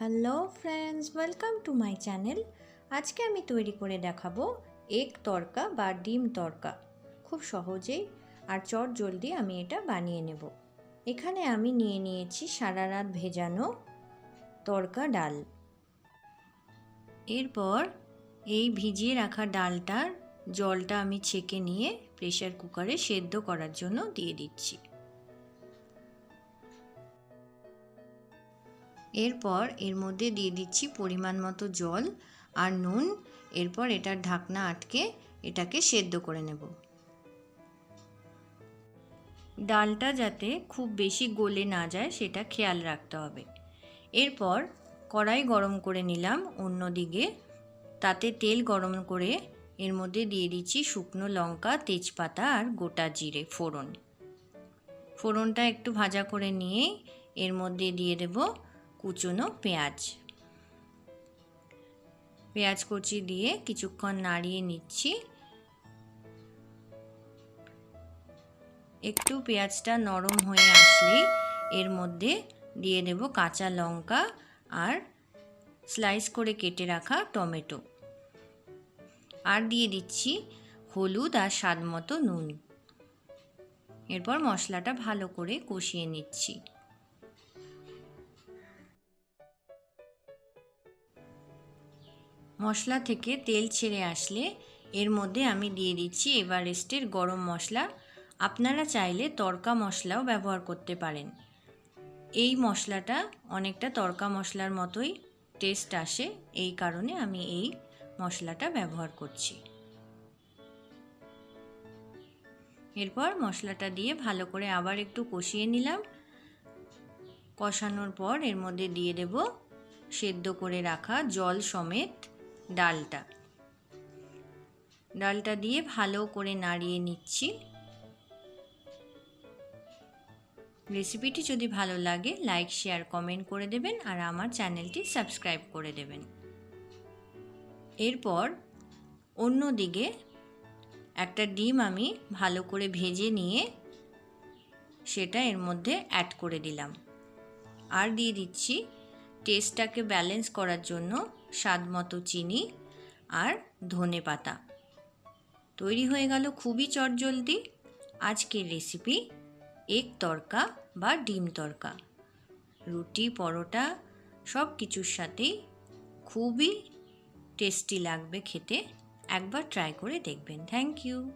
Hello friends, welcome to my channel. আজকে আমি তৈরি করে দেখাবো এগ তরকা বা ডিম তরকা। খুব সহজেই আর চট জলদি আমি এটা বানিয়ে নেব। এখানে আমি নিয়ে নিয়েছি সারা রাত ভেজানো তরকা ডাল। এরপর এই ভিজিয়ে রাখা ডালটার জলটা আমি ছেঁকে নিয়ে প্রেশার কুকারে সেদ্ধ করার জন্য দিয়ে দিচ্ছি। এরপর এর মধ্যে দিয়ে দিচ্ছি পরিমাণ মতো জল আর নুন। এরপর এটার ঢাকনা আটকে এটাকে সেদ্ধ করে নেব। ডালটা যাতে খুব বেশি গলে না যায় সেটা খেয়াল রাখতে হবে। এরপর কড়াই গরম করে নিলাম অন্যদিকে। তাতে তেল গরম করে এর মধ্যে দিয়ে দিচ্ছি শুকনো লঙ্কা, তেজপাতা আর গোটা জিরে ফোড়ন। ফোড়নটা একটু ভাজা করে নিয়ে এর মধ্যে দিয়ে দেব কুচনো পেঁয়াজ। পেঁয়াজ কুচি দিয়ে কিছুক্ষণ নাড়িয়ে নিচ্ছি। একটু পেঁয়াজটা নরম হয়ে আসলেই এর মধ্যে দিয়ে দেব কাঁচা লঙ্কা আর স্লাইস করে কেটে রাখা টমেটো। আর দিয়ে দিচ্ছি হলুদ আর স্বাদ মতো নুন। এরপর মশলাটা ভালো করে কষিয়ে নিচ্ছি। মশলা থেকে তেল ছেড়ে আসলে এর মধ্যে আমি দিয়ে দিচ্ছি এভারেস্টের গরম মশলা। আপনারা চাইলে তরকা মশলাও ব্যবহার করতে পারেন। এই মশলাটা অনেকটা তরকা মশলার মতোই টেস্ট আসে, এই কারণে আমি এই মশলাটা ব্যবহার করছি। এরপর মশলাটা দিয়ে ভালো করে আবার একটু কষিয়ে নিলাম। কষানোর পর এর মধ্যে দিয়ে দেব সেদ্ধ করে রাখা জল সমেত ডালটা। ডালটা দিয়ে ভালো করে নাড়িয়ে নিচ্ছি। রেসিপিটি যদি ভালো লাগে, লাইক, শেয়ার, কমেন্ট করে দেবেন আর আমার চ্যানেলটি সাবস্ক্রাইব করে দেবেন। এরপর অন্য দিকে একটা ডিম আমি ভালো করে ভেজে নিয়ে সেটা এর মধ্যে অ্যাড করে দিলাম। আর দিয়ে দিচ্ছি টেস্টটাকে ব্যালেন্স করার জন্য স্বাদ মতো চিনি আর ধনে পাতা। তৈরি হয়ে গেল খুবই চটজলদি। আজকের রেসিপি এক তরকা বা ডিম তরকা। রুটি, পরোটা সব কিছুর সাথেই খুবই টেস্টি লাগবে খেতে। একবার ট্রাই করে দেখবেন। Thank you